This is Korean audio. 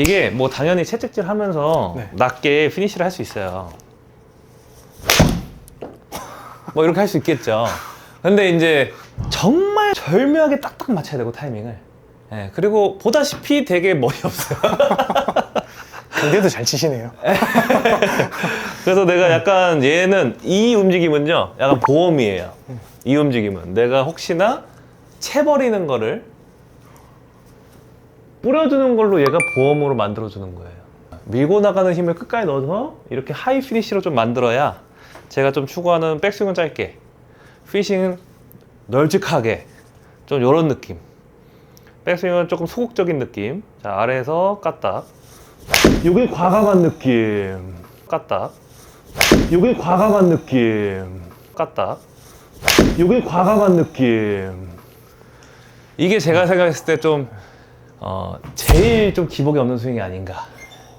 이게 뭐 당연히 채찍질 하면서 네. 낮게 피니시를 할 수 있어요. 뭐 이렇게 할 수 있겠죠. 근데 이제 정말 절묘하게 딱딱 맞춰야 되고 타이밍을. 예, 그리고 보다시피 되게 머리 없어요. 근데도 잘 치시네요. 그래서 내가 약간 얘는 이 움직임은요, 약간 보험이에요. 이 움직임은 내가 혹시나 채버리는 거를 뿌려주는 걸로 얘가 보험으로 만들어주는 거예요. 밀고 나가는 힘을 끝까지 넣어서 이렇게 하이 피니시로 좀 만들어야 제가 좀 추구하는 백스윙은 짧게, 피싱은 널찍하게, 좀 이런 느낌. 백스윙은 조금 소극적인 느낌. 자, 아래에서 까딱. 요게 과감한 느낌. 까딱. 요게 과감한 느낌. 까딱. 요게 과감한 느낌. 이게 제가 생각했을 때 좀, 어, 제일 좀 기복이 없는 스윙이 아닌가.